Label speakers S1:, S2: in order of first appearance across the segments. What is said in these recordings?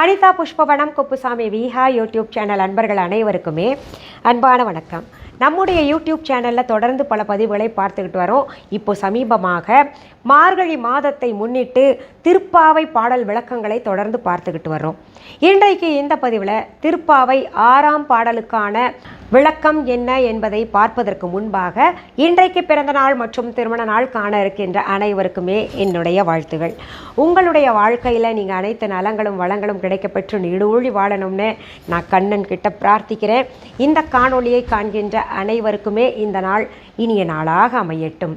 S1: Anitha Pushpavanam Kuppusamy Viha YouTube channel அன்பர்கள் அனைவருக்குமே அன்பான வணக்கம். நம்முடைய யூடியூப் சேனலில் தொடர்ந்து பல பதிவுகளை பார்த்துக்கிட்டு வரோம். இப்போ சமீபமாக மார்கழி மாதத்தை முன்னிட்டு திருப்பாவை பாடல் விளக்கங்களை தொடர்ந்து பார்த்துக்கிட்டு வர்றோம். இன்றைக்கு இந்த பதிவில் திருப்பாவை ஆறாம் பாடலுக்கான விளக்கம் என்ன என்பதை பார்ப்பதற்கு முன்பாக இன்றைக்கு பிறந்த நாள் மற்றும் திருமண நாள் காண இருக்கின்ற அனைவருக்குமே என்னுடைய வாழ்த்துகள். உங்களுடைய வாழ்க்கையில் நீங்கள் அனைத்து நலங்களும் வளங்களும் கிடைக்கப்பெற்று நீடூழி வாழணும்னு நான் கண்ணன் கிட்ட பிரார்த்திக்கிறேன். இந்த காணொளியை காண்கின்ற அனைவருக்குமே இந்த நாள் இனிய நாளாக அமையட்டும்.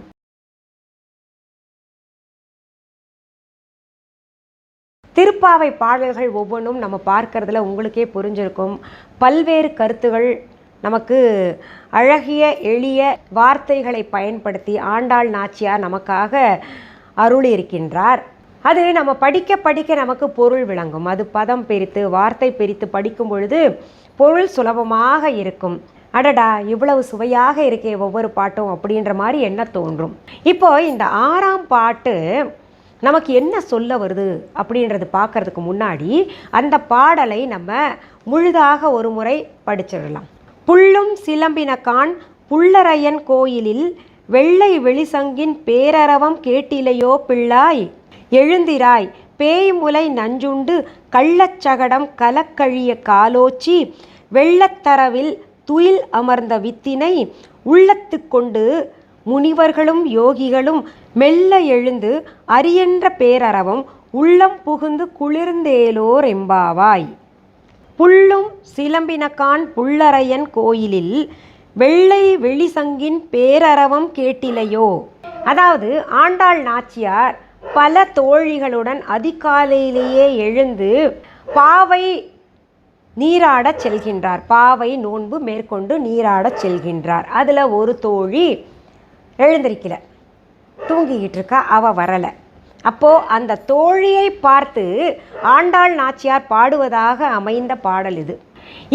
S1: திருப்பாவை பாடல்கள் ஒவ்வொன்றும் நம்ம பார்க்கறதுல உங்களுக்கே புரிஞ்சிருக்கும். பல்வேறு கருத்துகள் நமக்கு அழகிய எளிய வார்த்தைகளை பயன்படுத்தி ஆண்டாள் நாச்சியார் நமக்காக அருள் இருக்கின்றார் அது நம்ம படிக்க படிக்க நமக்கு பொருள் விளங்கும். அது பதம் பிரித்து வார்த்தை பிரித்து படிக்கும் பொழுது பொருள் சுலபமாக இருக்கும். அடடா இவ்வளவு சுவையாக இருக்கே ஒவ்வொரு பாட்டும் அப்படின்ற மாதிரி என்ன தோன்றும். இப்போ இந்த ஆறாம் பாட்டு நமக்கு என்ன சொல்ல வருது அப்படின்றது பார்க்கறதுக்கு முன்னாடி அந்த பாடலை நம்ம முழுதாக ஒரு முறை படிச்சிடலாம். புள்ளும் சிலம்பினகான் புள்ளரையன் கோயிலில் வெள்ளை வெளிசங்கின் பேரரவம் கேட்டிலையோ பிள்ளாய்? எழுந்திராய். பேய் முலை நஞ்சுண்டு கள்ளச்சகடம் கலக்கழிய காலோச்சி. வெள்ளத்தரவில் துயில் அமர்ந்த வித்தினை உள்ளத்து கொண்டு முனிவர்களும் யோகிகளும் மெல்ல எழுந்து அரியன்ற பேரறவும் உள்ளம் புகுந்து குளிர்ந்தேலோர் எம்பாவாய். புள்ளும் சிலம்பினக்கான் புள்ளரையன் கோயிலில் வெள்ளை வெளிசங்கின் பேரறவம் கேட்டிலையோ. அதாவது ஆண்டாள் நாச்சியார் பல தோழிகளுடன் அதிகாலையிலேயே எழுந்து பாவை நீராடச் செல்கின்றார். பாவை நோன்பு மேற்கொண்டு நீராடச் செல்கின்றார். அதில் ஒரு தோழி எழுந்திருக்கிறார். தூங்கிக்கிட்டு இருக்கா அவ வரலை. அப்போது அந்த தோழியை பார்த்து ஆண்டாள் நாச்சியார் பாடுவதாக அமைந்த பாடல் இது.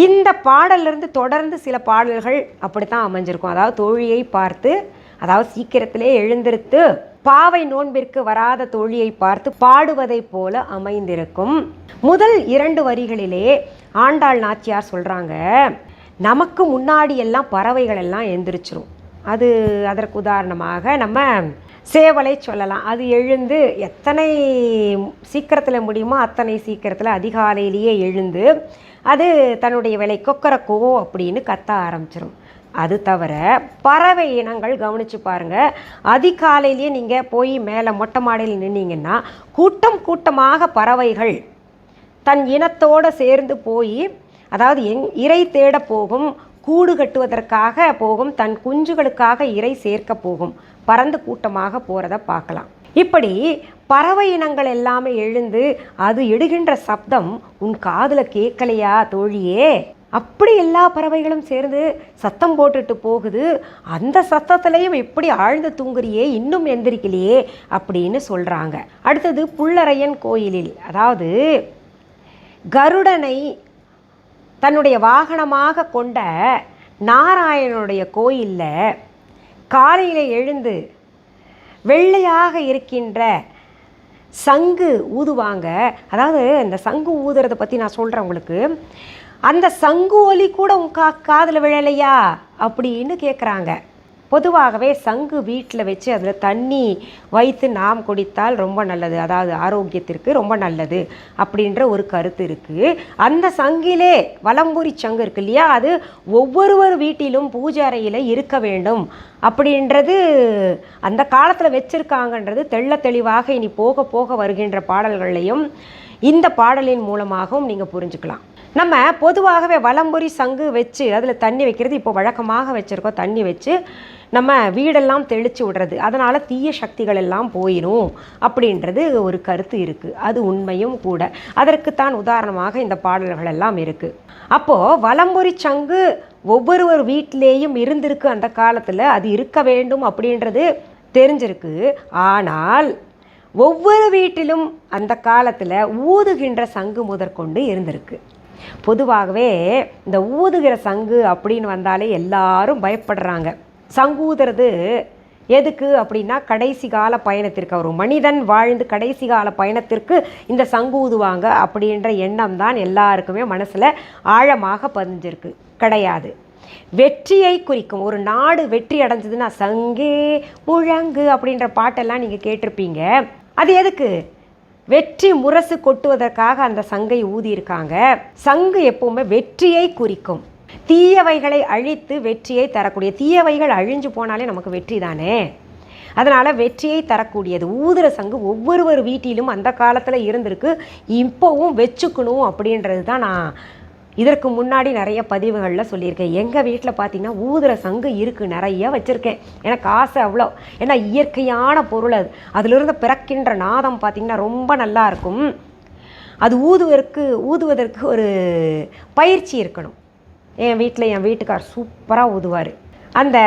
S1: இந்த பாடலிருந்து தொடர்ந்து சில பாடல்கள் அப்படித்தான் அமைஞ்சிருக்கும். அதாவது தோழியை பார்த்து அதாவது சீக்கிரத்திலே எழுந்திருத்து பாவை நோன்பிற்கு வராத தோழியை பார்த்து பாடுவதைப் போல அமைந்திருக்கும். முதல் இரண்டு வரிகளிலே ஆண்டாள் நாச்சியார் சொல்கிறாங்க நமக்கு முன்னாடி எல்லாம் பறவைகள் எல்லாம் எந்திரிச்சிரும். அது அதற்கு உதாரணமாக நம்ம சேவலை சொல்லலாம். அது எழுந்து எத்தனை சீக்கிரத்தில் முடியுமோ அத்தனை சீக்கிரத்தில் அதிகாலையிலேயே எழுந்து அது தன்னுடைய விலை கொக்கரக்கோ அப்படின்னு கத்த ஆரம்பிச்சிடும் அது தவிர பறவை இனங்கள் கவனித்து பாருங்கள் அதிகாலையிலேயே நீங்கள் போய் மேலே மொட்டை மாடையில் நின்னீங்கன்னா கூட்டம் கூட்டமாக பறவைகள் தன் இனத்தோடு சேர்ந்து போய் அதாவது எங் இறை தேட போகும் கூடு கட்டுவதற்காக போகும் தன் குஞ்சுகளுக்காக இறை சேர்க்க போகும். பறந்து கூட்டமாக போகிறத பார்க்கலாம். இப்படி பறவை இனங்கள் எல்லாமே எழுந்து அது எடுகின்ற சப்தம் உன் காதில் கேட்கலையா தோழியே? அப்படி எல்லா பறவைகளும் சேர்ந்து சத்தம் போட்டுட்டு போகுது. அந்த சத்தத்துலேயும் எப்படி ஆழ்ந்து தூங்குறியே இன்னும் எந்திரிக்கலையே அப்படின்னு சொல்கிறாங்க அடுத்தது புள்ளரையன் கோயிலில். அதாவது கருடனை தன்னுடைய வாகனமாக கொண்ட நாராயணனுடைய கோயிலில் காலையில் எழுந்து வெள்ளையாக இருக்கின்ற சங்கு ஊதுவாங்க. அதாவது இந்த சங்கு ஊதுறதை பற்றி நான் சொல்கிறேன் உங்களுக்கு. அந்த சங்கு ஒலி கூட உன் கா காதில் விழலையா? அப்படின்னு கேட்குறாங்க பொதுவாகவே சங்கு வீட்டில் வச்சு அதில் தண்ணி வைத்து நாம் குடித்தால் ரொம்ப நல்லது. அதாவது ஆரோக்கியத்திற்கு ரொம்ப நல்லது அப்படின்ற ஒரு கருத்து இருக்குது அந்த சங்கிலே வலம்புரி சங்கு இருக்கு இல்லையா? அது ஒவ்வொருவர் வீட்டிலும் பூஜை அறையில் இருக்க வேண்டும் அப்படின்றது அந்த காலத்தில் வச்சுருக்காங்கன்றது தெள்ள தெளிவாக இனி போக போக வருகின்ற பாடல்களையும் இந்த பாடலின் மூலமாகவும் நீங்கள் புரிஞ்சுக்கலாம். நம்ம பொதுவாகவே வலம்புரி சங்கு வச்சு அதில் தண்ணி வைக்கிறது இப்போ வழக்கமாக வச்சுருக்கோம். தண்ணி வச்சு நம்ம வீடெல்லாம் தெளித்து விடுறது அதனால் தீய சக்திகள் எல்லாம் போயிடும் அப்படின்றது ஒரு கருத்து இருக்குது அது உண்மையும் கூட. அதற்குத்தான் உதாரணமாக இந்த பாடல்கள் எல்லாம் இருக்குது அப்போது வலம்புரி சங்கு ஒவ்வொருவர் வீட்டிலேயும் இருந்திருக்கு அந்த காலத்தில் அது இருக்க வேண்டும் அப்படின்றது தெரிஞ்சிருக்கு. ஆனால் ஒவ்வொரு வீட்டிலும் அந்த காலத்தில் ஊதுகின்ற சங்கு முதற்கொண்டு இருந்திருக்கு. பொதுவாகவே இந்த ஊதுகிற சங்கு அப்படின்னு வந்தாலே எல்லாரும் பயப்படுறாங்க. சங்கூதுறது எதுக்கு அப்படின்னா கடைசி கால பயணத்திற்கு. ஒரு மனிதன் வாழ்ந்து கடைசி கால பயணத்திற்கு இந்த சங்கு ஊதுவாங்க அப்படின்ற எண்ணம் தான் எல்லாருக்குமே மனசில் ஆழமாக பதிஞ்சிருக்கு. கிடையாது. வெற்றியை குறிக்கும். ஒரு நாடு வெற்றி அடைஞ்சதுன்னா சங்கே முழங்கு அப்படின்ற பாட்டெல்லாம் நீங்கள் கேட்டிருப்பீங்க. அது எதுக்கு? வெற்றி முரசு கொட்டுவதற்காக அந்த சங்கை ஊதியிருக்காங்க. சங்கு எப்பவுமே வெற்றியை குறிக்கும். தீயவைகளை அழித்து வெற்றியை தரக்கூடிய தீயவைகள் அழிஞ்சு போனாலே நமக்கு வெற்றி தானே? அதனால் வெற்றியை தரக்கூடியது ஊதுற சங்கு ஒவ்வொருவர் வீட்டிலும் அந்த காலத்தில் இருந்திருக்கு. இப்போவும் வச்சுக்கணும் அப்படின்றது தான் நான் இதற்கு முன்னாடி நிறைய பதிவுகளில் சொல்லியிருக்கேன். எங்கள் வீட்டில் பார்த்தீங்கன்னா ஊதுற சங்கு இருக்குது நிறைய வச்சுருக்கேன். எனக்கு ஆசை அவ்வளோ ஏன்னா இயற்கையான பொருள் அது. அதிலிருந்து பிறக்கின்ற நாதம் பார்த்திங்கன்னா ரொம்ப நல்லா இருக்கும். அது ஊதுவதற்கு ஊதுவதற்கு ஒரு பயிற்சி இருக்கணும். என் வீட்டில் என் வீட்டுக்கார் சூப்பராக ஊதுவார். அந்த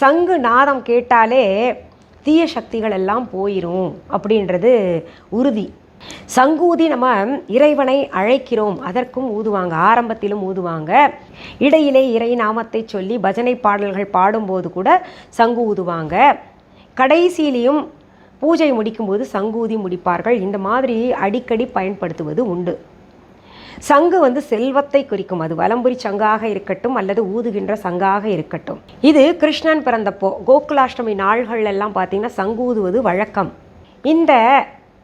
S1: சங்கு நாதம் கேட்டாலே தீய சக்திகள் எல்லாம் போயிடும் அப்படின்றது உறுதி. சங்கூதி நம்ம இறைவனை அழைக்கிறோம் அதற்கும் ஊதுவாங்க ஆரம்பத்திலும் ஊதுவாங்க. இடையிலே இறை நாமத்தை சொல்லி பஜனை பாடல்கள் பாடும்போது கூட சங்கு ஊதுவாங்க. கடைசியிலையும் பூஜை முடிக்கும்போது சங்கூதி முடிப்பார்கள். இந்த மாதிரி அடிக்கடி பயன்படுத்துவது உண்டு. சங்கு வந்து செல்வத்தை குறிக்கும். அது வலம்புரி சங்காக இருக்கட்டும் அல்லது ஊதுகின்ற சங்காக இருக்கட்டும். இது கிருஷ்ணன் பிறந்தப்போ கோகுலாஷ்டமி நாள்கள் எல்லாம் பார்த்தீங்கன்னா சங்கு ஊதுவது வழக்கம். இந்த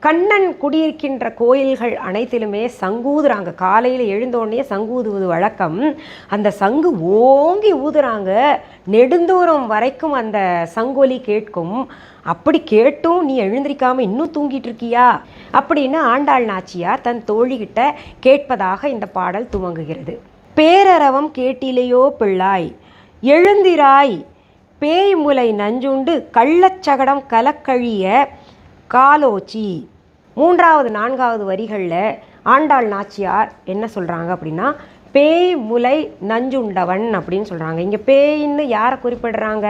S1: கண்ணன் குடியிருக்கின்ற கோயில்கள் அனைத்திலுமே சங்கூதுறாங்க. காலையில் எழுந்தோடனே சங்கூதுவது வழக்கம். அந்த சங்கு ஓங்கி ஊதுறாங்க. நெடுந்தூரம் வரைக்கும் அந்த சங்கொலி கேட்கும். அப்படி கேட்டும் நீ எழுந்திருக்காமல் இன்னும் தூங்கிட்டு இருக்கியா? அப்படின்னு ஆண்டாள் நாச்சியார் தன் தோழிகிட்ட கேட்பதாக இந்த பாடல் துவங்குகிறது. பேரறவம் கேட்டிலேயோ பிள்ளாய் எழுந்திராய் பேய் முலை நஞ்சுண்டு கள்ளச்சகடம் கலக்கழிய காலோச்சி. மூன்றாவது நான்காவது வரிகளில் ஆண்டாள் நாச்சியார் என்ன சொல்கிறாங்க அப்படின்னா பேய் முலை நஞ்சுண்டவன் அப்படின்னு சொல்கிறாங்க இங்கே பேயின்னு யாரை குறிப்பிடுறாங்க?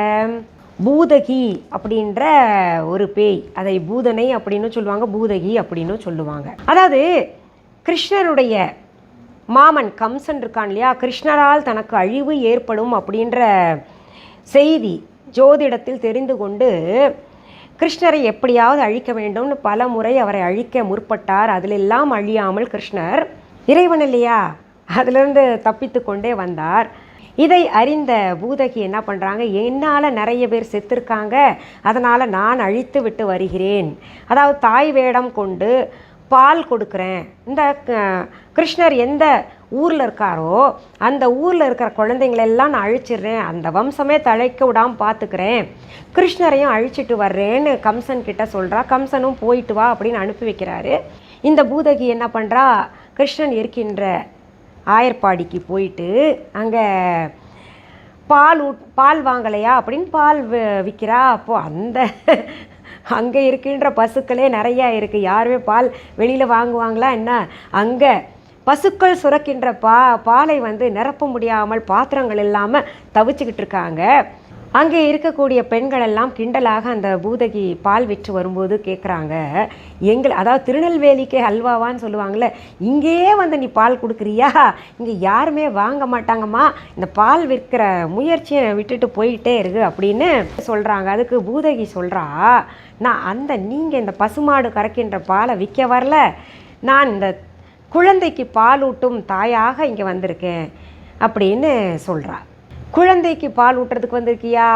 S1: பூதகி அப்படின்ற ஒரு பேய். அதை பூதனை அப்படின்னு சொல்லுவாங்க பூதகி அப்படின்னு சொல்லுவாங்க. அதாவது கிருஷ்ணருடைய மாமன் கம்சன் இருக்கான் இல்லையா? கிருஷ்ணரால் தனக்கு அழிவு ஏற்படும் அப்படின்ற செய்தி ஜோதிடத்தில் தெரிந்து கொண்டு கிருஷ்ணரை எப்படியாவது அழிக்க வேண்டும்னு பல முறை அவரை அழிக்க முற்பட்டார். அதிலெல்லாம் அழியாமல் கிருஷ்ணர் இறைவன் இல்லையா? அதிலிருந்து தப்பித்து கொண்டே வந்தார். இதை அறிந்த பூதகி என்ன பண்ணுறாங்க என்னால் நிறைய பேர் செத்துருக்காங்க. அதனால் நான் அழித்து விட்டு வருகிறேன். அதாவது தாய் வேடம் கொண்டு பால் கொடுக்குறேன். இந்த க- கிருஷ்ணர் எந்த ஊரில் இருக்காரோ அந்த ஊரில் இருக்கிற குழந்தைங்களெல்லாம் நான் அழிச்சிடுறேன். அந்த வம்சமே தழைக்க விடாமல் பார்த்துக்கிறேன் கிருஷ்ணரையும் அழிச்சிட்டு வர்றேன்னு கம்சன் கிட்ட சொல்கிறா கம்சனும் போயிட்டு வா அப்படின்னு அனுப்பி வைக்கிறாரு. இந்த பூதகி என்ன பண்ணுறா கிருஷ்ணன் இருக்கின்ற ஆயர்பாடிக்கு போயிட்டு அங்கே பால் ஊட் பால் வாங்கலையா அப்படின்னு பால் வ விற்கிறா அப்போது அந்த அங்கே இருக்கின்ற பசுக்களே நிறையா இருக்குது யாருமே பால் வெளியில் வாங்குவாங்களா என்ன? அங்கே பசுக்கள் சுரக்கின்ற பா பாலை வந்து நிரப்ப முடியாமல் பாத்திரங்கள் இல்லாமல் தவிச்சுக்கிட்டு இருக்காங்க. அங்கே இருக்கக்கூடிய பெண்கள் எல்லாம் கிண்டலாக அந்த பூதகி பால் விற்று வரும்போது கேட்குறாங்க எங்கள் அதாவது திருநெல்வேலிக்கே ஹல்வாவான்னு சொல்லுவாங்கள்ல இங்கேயே வந்து நீ பால் கொடுக்குறியா? இங்கே யாருமே வாங்க மாட்டாங்கம்மா. இந்த பால் விற்கிற முயற்சியை விட்டுட்டு போயிட்டே இருக்கு அப்படின்னு சொல்கிறாங்க அதுக்கு பூதகி சொல்கிறா நான் அந்த நீங்கள் இந்த பசுமாடு கறக்கின்ற பாலை விற்க வரல. நான் இந்த குழந்தைக்கு பாலூட்டும் தாயாக இங்கே வந்திருக்கேன் அப்படின்னு சொல்கிறா குழந்தைக்கு பால் ஊட்டுறதுக்கு வந்திருக்கியா?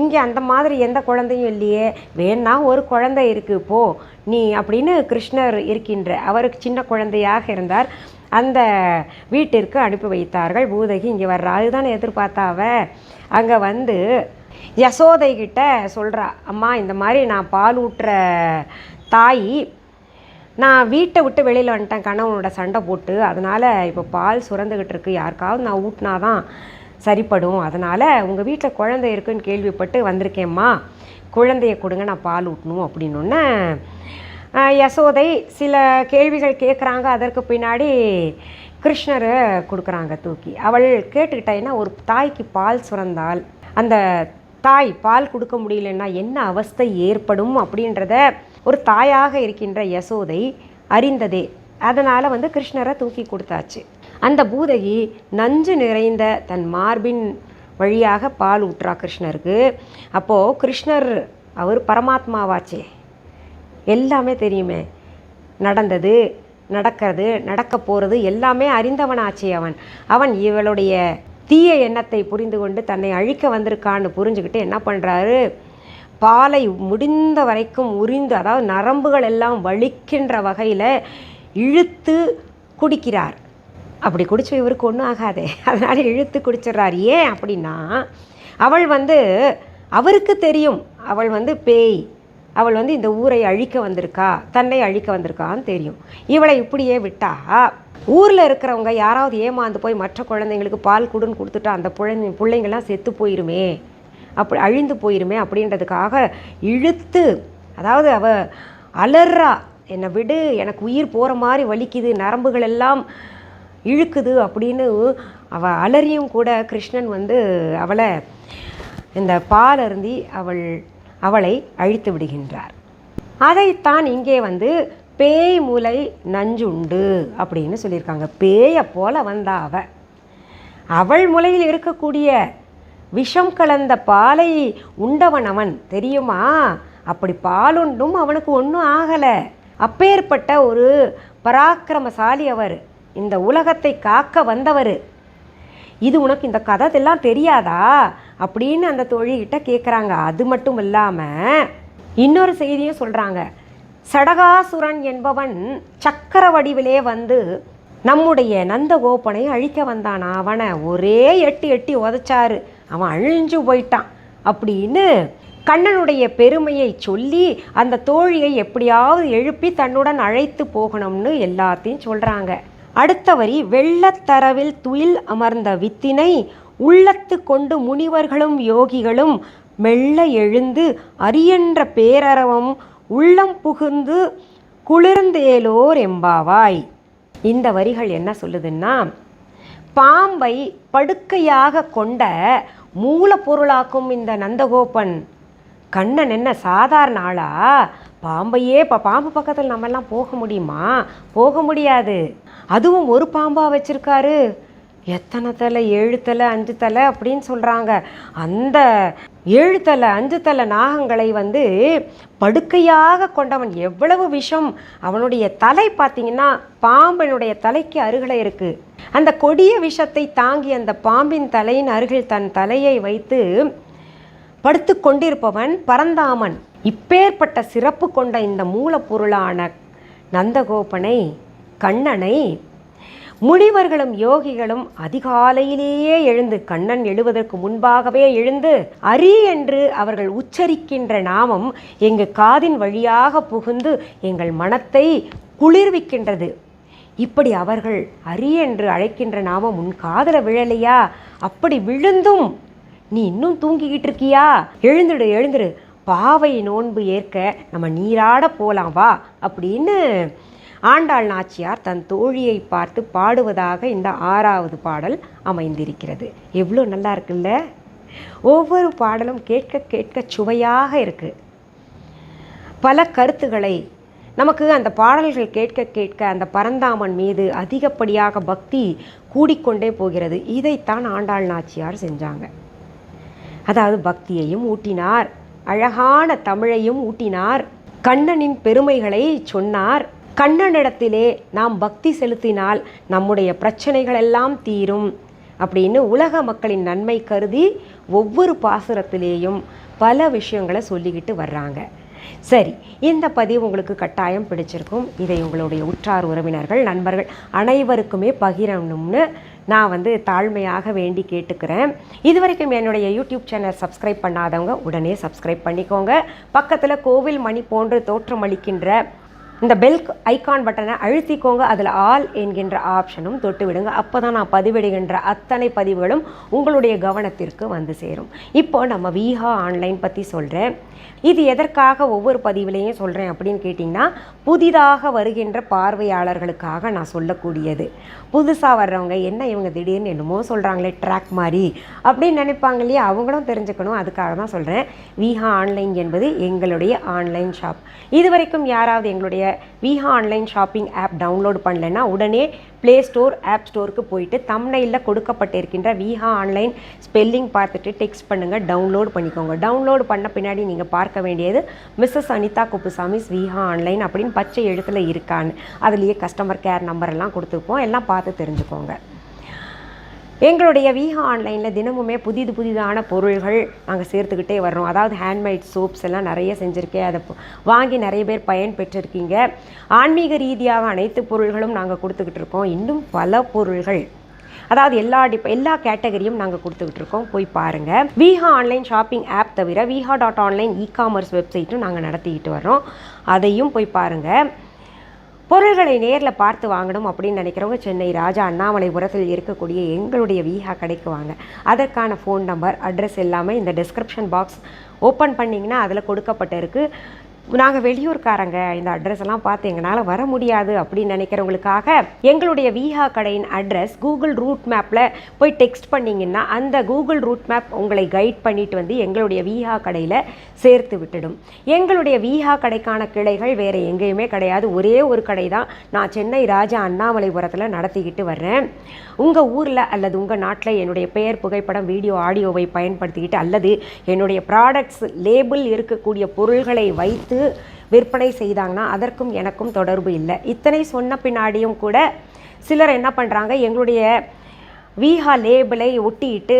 S1: இங்கே அந்த மாதிரி எந்த குழந்தையும் இல்லையே. வேணா ஒரு குழந்தை இருக்கு போ. நீ அப்படின்னு கிருஷ்ணர் இருக்கின்ற அவருக்கு சின்ன குழந்தையாக இருந்தார். அந்த வீட்டிற்கு அனுப்பி வைத்தார்கள். பூதகி இங்கே வர்றா. அதுதானே எதிர்பார்த்தாவ அங்கே வந்து யசோதை கிட்ட சொல்கிறா அம்மா இந்த மாதிரி நான் பால் ஊட்டுற தாய் நான் வீட்டை விட்டு வெளியில் வந்துட்டேன். கணவனோட சண்டை போட்டு. அதனால் இப்போ பால் சுரந்துக்கிட்டு இருக்கு. யாருக்காவது நான் ஊட்டினாதான் சரிப்படும். அதனால் உங்கள் வீட்டில் குழந்தை இருக்குன்னு கேள்விப்பட்டு வந்திருக்கேம்மா. குழந்தைய கொடுங்க நான் பால் ஊட்டணும் அப்படின்னொன்னே யசோதை சில கேள்விகள் கேட்குறாங்க அதற்கு பின்னாடி கிருஷ்ணரை கொடுக்குறாங்க தூக்கி. அவள் கேட்டுக்கிட்டா ஏன்னா ஒரு தாய்க்கு பால் சுரந்தால் அந்த தாய் பால் கொடுக்க முடியலன்னா என்ன அவஸ்தை ஏற்படும்? அப்படின்றத ஒரு தாயாக இருக்கின்ற யசோதை அறிந்ததே. அதனால் வந்து கிருஷ்ணரை தூக்கி கொடுத்தாச்சு. அந்த பூதகி நஞ்சு நிறைந்த தன் மார்பின் வழியாக பால் ஊற்றா கிருஷ்ணருக்கு. அப்போது கிருஷ்ணர் அவர் பரமாத்மாவாச்சே. எல்லாமே தெரியுமே. நடந்தது நடக்கிறது நடக்க போகிறது எல்லாமே அறிந்தவனாச்சே அவன். அவன் இவளுடைய தீய எண்ணத்தை புரிந்து கொண்டு தன்னை அழிக்க வந்திருக்கான்னு புரிஞ்சுக்கிட்டு என்ன பண்ணுறாரு பாலை முடிந்த வரைக்கும் உரிந்து அதாவது நரம்புகள் எல்லாம் வலிக்கின்ற வகையில் இழுத்து குடிக்கிறார். அப்படி குடிச்ச இவருக்கு ஒன்றும் ஆகாதே. அதனால் இழுத்து குடிச்சிடுறார். ஏன் அப்படின்னா அவள் வந்து அவருக்கு தெரியும் அவள் வந்து பேய் அவள் வந்து இந்த ஊரை அழிக்க வந்திருக்கா தன்னை அழிக்க வந்திருக்கான்னு தெரியும். இவளை இப்படியே விட்டா ஊரில் இருக்கிறவங்க யாராவது ஏமாந்து போய் மற்ற குழந்தைங்களுக்கு பால் குடுன்னு கொடுத்துட்டா அந்த பிள்ளைங்க பிள்ளைங்கள்லாம் செத்து போயிருமே. அப்படி அழிந்து போயிருமே அப்படின்றதுக்காக இழுத்து அதாவது அவ அலறா என்னை விடு எனக்கு உயிர் போகிற மாதிரி வலிக்குது நரம்புகள் எல்லாம் இழுக்குது அப்படின்னு அவ அலறியும் கூட கிருஷ்ணன் வந்து அவளை இந்த பால் அருந்தி அவள் அவளை அழித்து விடுகின்றார். அதைத்தான் இங்கே வந்து பேய் மூலை நஞ்சுண்டு அப்படின்னு சொல்லியிருக்காங்க. பேயை போல வந்தா அவள் அவள் முலையில் இருக்கக்கூடிய விஷம் கலந்த பாலை உண்டவன் அவன் தெரியுமா? அப்படி பாலுண்டும் அவனுக்கு ஒன்றும் ஆகலை. அப்பேற்பட்ட ஒரு பராக்கிரமசாலி அவர் இந்த உலகத்தை காக்க வந்தவர். இது உனக்கு இந்த கதை எல்லாம் தெரியாதா? அப்படின்னு அந்த தோழிகிட்ட கேட்குறாங்க அது மட்டும் இல்லாமல் இன்னொரு செய்தியும் சொல்கிறாங்க சடகாசுரன் என்பவன் சக்கர வடிவிலே வந்து நம்முடைய நந்தகோபனை அழிக்க வந்தான். அவனை ஒரே எட்டி எட்டி உதச்சாரு. அவன் அழிஞ்சு போயிட்டான் அப்படின்னு கண்ணனுடைய பெருமையை சொல்லி அந்த தோழியை எப்படியாவது எழுப்பி தன்னுடன் அழைத்து போகணும்னு எல்லாத்தையும் சொல்கிறாங்க அடுத்த வரி வெள்ளத்தரவில் துயில் அமர்ந்த வித்தினை உள்ளத்து கொண்டு முனிவர்களும் யோகிகளும் மெல்ல எழுந்து அரியன்ற பேரரவம் உள்ளம் புகுந்து குளிர்ந்தேலோர் எம்பாவாய் இந்த வரிகள் என்ன சொல்லுதுன்னா பாம்பை படுக்கையாக கொண்ட மூலப்பொருளாக்கும் இந்த நந்தகோபன். கண்ணன் என்ன சாதாரண ஆளா? பாம்பையே இப்போ பாம்பு பக்கத்தில் நம்மெல்லாம் போக முடியுமா? போக முடியாது. அதுவும் ஒரு பாம்பாக வச்சுருக்காரு. எத்தனை தலை? ஏழு தலை அஞ்சு தலை அப்படின்னு சொல்கிறாங்க அந்த ஏழு தலை அஞ்சு தலை நாகங்களை வந்து படுக்கையாக கொண்டவன். எவ்வளவு விஷம்? அவனுடைய தலை பார்த்தீங்கன்னா பாம்பினுடைய தலைக்கு அருகில் இருக்குது அந்த கொடிய விஷத்தை தாங்கி அந்த பாம்பின் தலையின் அருகில் தன் தலையை வைத்து படுத்து கொண்டிருப்பவன் பரந்தாமன். இப்பேற்பட்ட சிறப்பு கொண்ட இந்த மூலப்பொருளான நந்தகோபனை கண்ணனை முனிவர்களும் யோகிகளும் அதிகாலையிலேயே எழுந்து கண்ணன் எழுவதற்கு முன்பாகவே எழுந்து அரி என்று அவர்கள் உச்சரிக்கின்ற நாமம் எங்கள் காதின் வழியாக புகுந்து எங்கள் மனத்தை குளிர்விக்கின்றது. இப்படி அவர்கள் அரி என்று அழைக்கின்ற நாமம் உன் காதல விழலையா? அப்படி விழுந்தும் நீ இன்னும் தூங்கிக்கிட்டு இருக்கியா? எழுந்துடு எழுந்துடு. பாவை நோன்பு ஏற்க நம்ம நீராட போலாம் வா அப்படின்னு ஆண்டாள் நாச்சியார் தன் தோழியை பார்த்து பாடுவதாக இந்த ஆறாவது பாடல் அமைந்திருக்கிறது. எவ்வளோ நல்லா இருக்குல்ல? ஒவ்வொரு பாடலும் கேட்க கேட்க சுவையாக இருக்குது பல கருத்துக்களை நமக்கு அந்த பாடல்கள் கேட்க கேட்க அந்த பரந்தாமன் மீது அதிகப்படியாக பக்தி கூடிக்கொண்டே போகிறது. இதைத்தான் ஆண்டாள் நாச்சியார் செஞ்சாங்க. அதாவது பக்தியையும் ஊட்டினார். அழகான தமிழையும் ஊட்டினார். கண்ணனின் பெருமைகளை சொன்னார். கண்ணனிடத்திலே நாம் பக்தி செலுத்தினால் நம்முடைய பிரச்சனைகள் எல்லாம் தீரும் அப்படின்னு உலக மக்களின் நன்மை கருதி ஒவ்வொரு பாசுரத்திலேயும் பல விஷயங்களை சொல்லிக்கிட்டு வர்றாங்க. சரி இந்த பதிவு உங்களுக்கு கட்டாயம் பிடிச்சிருக்கும். இதை உங்களுடைய உற்றார் உறவினர்கள் நண்பர்கள் அனைவருக்குமே பகிரணும்னு நான் வந்து தாழ்மையாக வேண்டி கேட்டுக்கிறேன். இது வரைக்கும் என்னுடைய யூடியூப் சேனல் சப்ஸ்கிரைப் பண்ணாதவங்க உடனே சப்ஸ்கிரைப் பண்ணிக்கோங்க. பக்கத்தில் கோவில் மணி போன்று தோற்றமளிக்கின்ற இந்த பெல் ஐக்கான் பட்டனை அழுத்திக்கோங்க. அதில் ஆல் என்கின்ற ஆப்ஷனும் தொட்டு விடுங்க அப்போ தான் நான் பதிவிடுகின்ற அத்தனை பதிவுகளும் உங்களுடைய கவனத்திற்கு வந்து சேரும். இப்போ நம்ம விஹா ஆன்லைன் பற்றி சொல்கிறேன் இது எதற்காக ஒவ்வொரு பதிவிலையும் சொல்கிறேன் அப்படின்னு கேட்டிங்கன்னா புதிதாக வருகின்ற பார்வையாளர்களுக்காக நான் சொல்லக்கூடியது. புதுசாக வர்றவங்க என்ன இவங்க திடீர்னு என்னமோ சொல்கிறாங்களே ட்ராக் மாதிரி அப்படின்னு நினைப்பாங்க இல்லையா? அவங்களும் தெரிஞ்சுக்கணும். அதுக்காக தான் சொல்கிறேன் விஹா ஆன்லைன் என்பது எங்களுடைய ஆன்லைன் ஷாப் இது வரைக்கும் யாராவது எங்களுடைய Viha online shopping app download பண்ணலைன்னா உடனே ப்ளே ஸ்டோர் ஆப் ஸ்டோருக்கு போயிட்டு தம்னையில் கொடுக்கப்பட்டிருக்கின்ற விஹா ஆன்லைன் ஸ்பெல்லிங் பார்த்துட்டு டெக்ஸ்ட் பண்ணுங்கள் டவுன்லோட் பண்ணிக்கோங்க. டவுன்லோட் பண்ண பின்னாடி நீங்கள் பார்க்க வேண்டியது மிஸ்ஸஸ் அனிதா குப்புசாமிஸ் விஹா ஆன்லைன் அப்படின்னு பச்சை எழுத்தில் இருக்கான்னு. அதுலேயே கஸ்டமர் கேர் நம்பர் எல்லாம் கொடுத்துருப்போம். எல்லாம் பார்த்து தெரிஞ்சுக்கோங்க. எங்களுடைய வீஹா ஆன்லைனில் தினமுமே புதிது புதிதான பொருள்கள் நாங்கள் சேர்த்துக்கிட்டே வர்றோம். அதாவது ஹேண்ட்மேட் சோப்ஸ் எல்லாம் நிறைய செஞ்சுருக்கேன் அதை வாங்கி நிறைய பேர் பயன் பெற்றிருக்கீங்க. ஆன்மீக ரீதியாக அனைத்து பொருள்களும் நாங்கள் கொடுத்துக்கிட்டு இருக்கோம். இன்னும் பல பொருள்கள். அதாவது எல்லா டிப் எல்லா கேட்டகரியும் நாங்கள் கொடுத்துக்கிட்டு இருக்கோம். போய் பாருங்கள் விஹா ஆன்லைன் ஷாப்பிங் ஆப் தவிர Viha dot online e commerce வெப்சைட்டும் நாங்கள் நடத்திக்கிட்டு வர்றோம். அதையும் போய் பாருங்கள் பொருள்களை நேரில் பார்த்து வாங்கணும் அப்படின்னு நினைக்கிறவங்க சென்னை ராஜா அண்ணாமலைபுரத்தில் இருக்கக்கூடிய எங்களுடைய விஹா கடைக்கு வாங்க. அதற்கான ஃபோன் நம்பர் அட்ரஸ் எல்லாமே இந்த டிஸ்கிரிப்ஷன் பாக்ஸ் ஓப்பன் பண்ணிங்கன்னா அதில் கொடுக்கப்பட்டிருக்கு. நாங்கள் வெளியூர்காரங்க இந்த அட்ரஸ் எல்லாம் பார்த்து எங்களால் வர முடியாது அப்படின்னு நினைக்கிறவங்களுக்காக எங்களுடைய விஹா கடையின் அட்ரஸ் கூகுள் ரூட் மேப்பில் போய் டெக்ஸ்ட் பண்ணிங்கன்னா அந்த கூகுள் ரூட் மேப் உங்களை கைட் பண்ணிட்டு வந்து எங்களுடைய விஹா கடையில் சேர்த்து விட்டுடும். எங்களுடைய விஹா கடைக்கான கிளைகள் வேறு எங்கேயுமே கிடையாது. ஒரே ஒரு கடை தான். நான் சென்னை ராஜா அண்ணாமலைபுரத்தில் நடத்திக்கிட்டு வர்றேன். உங்கள் ஊரில் அல்லது உங்கள் நாட்டில் என்னுடைய பெயர் புகைப்படம் வீடியோ ஆடியோவை பயன்படுத்திக்கிட்டு அல்லது என்னுடைய ப்ராடக்ட்ஸ் லேபிள் இருக்கக்கூடிய பொருள்களை வைத்து விற்பனை செய்தாங்கன்னா அதற்கும் எனக்கும் தொடர்பு இல்லை. இத்தனை சொன்ன பின்னாடியும் கூட சிலர் என்ன பண்ணுறாங்க எங்களுடைய விஹா லேபிளை ஒட்டிட்டு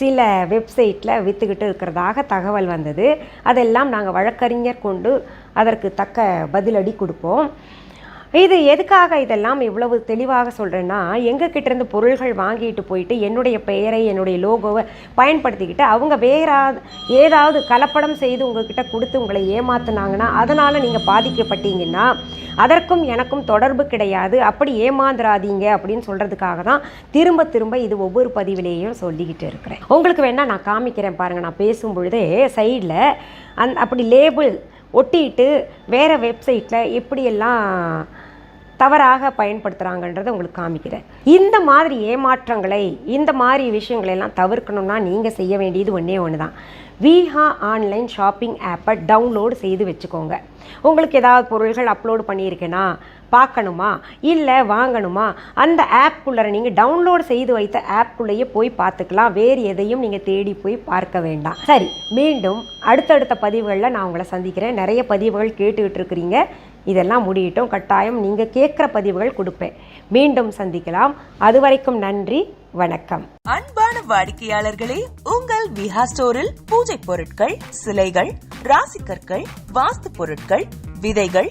S1: சில வெப்சைட்டில் விற்றுக்கிட்டு இருக்கிறதாக தகவல் வந்தது. அதெல்லாம் நாங்கள் வழக்கறிஞர் கொண்டு அதற்கு தக்க பதிலடி கொடுப்போம். இது எதுக்காக இதெல்லாம் இவ்வளவு தெளிவாக சொல்கிறேன்னா எங்கள் கிட்டேருந்து பொருள்கள் வாங்கிட்டு போயிட்டு என்னுடைய பெயரை என்னுடைய லோகோவை பயன்படுத்திக்கிட்டு அவங்க வேற ஏதாவது கலப்படம் செய்து உங்ககிட்ட கொடுத்து உங்களை ஏமாத்துனாங்கன்னா அதனால் நீங்கள் பாதிக்கப்பட்டீங்கன்னா அதற்கும் எனக்கும் தொடர்பு கிடையாது. அப்படி ஏமாந்துராதீங்க அப்படின்னு சொல்கிறதுக்காக தான் திரும்ப திரும்ப இது ஒவ்வொரு பதிவிலேயும் சொல்லிக்கிட்டு இருக்கிறேன். உங்களுக்கு வேணால் நான் காமிக்கிறேன் பாருங்கள் நான் பேசும் பொழுதே சைடில் அந் அப்படி லேபிள் ஒட்டிட்டு வேறு வெப்சைட்டில் எப்படியெல்லாம் தவறாக பயன்படுத்துகிறாங்கன்றதை உங்களுக்கு காமிக்கிறேன். இந்த மாதிரி ஏமாற்றங்களை இந்த மாதிரி விஷயங்களை எல்லாம் தவிர்க்கணும்னா நீங்கள் செய்ய வேண்டியது ஒன்றே ஒன்று தான் விஹா ஆன்லைன் ஷாப்பிங் ஆப்பை டவுன்லோடு செய்து வச்சுக்கோங்க. உங்களுக்கு ஏதாவது பொருள்கள் அப்லோடு பண்ணியிருக்கேனா பார்க்கணுமா? இல்லை வாங்கணுமா? அந்த ஆப்புக்குள்ளே நீங்கள் டவுன்லோட் செய்து வைத்த ஆப்புக்குள்ளேயே போய் பார்த்துக்கலாம். வேறு எதையும் நீங்கள் தேடி போய் பார்க்க வேண்டாம். சரி மீண்டும் அடுத்தடுத்த பதிவுகளில் நான் உங்களை சந்திக்கிறேன். நிறைய பதிவுகள் கேட்டுக்கிட்டு இருக்கிறீங்க. இதெல்லாம் முடியட்டும். கட்டாயம் நீங்கள் கேட்குற பதிவுகள் கொடுப்பேன். மீண்டும் சந்திக்கலாம். அது வரைக்கும் நன்றி. வணக்கம்.
S2: அன்பான வாடிக்கையாளர்களே உங்கள் விஹா ஸ்டோரில் பூஜை பொருட்கள் சிலைகள் ராசிக்கற்கள் வாஸ்து பொருட்கள் விதைகள்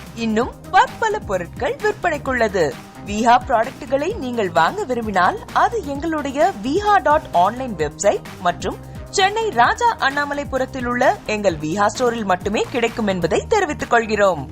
S2: இன்னும் பற்பல பொருட்கள் விற்பனைக்குள்ளது. விஹா ப்ராடக்ட்டுகளை நீங்கள் வாங்க விரும்பினால் அது எங்களுடைய விஹா டாட் ஆன்லைன் வெப்சைட் மற்றும் சென்னை ராஜா அண்ணாமலைபுரத்தில் உள்ள எங்கள் விஹா ஸ்டோரில் மட்டுமே கிடைக்கும் என்பதை தெரிவித்துக் கொள்கிறோம்.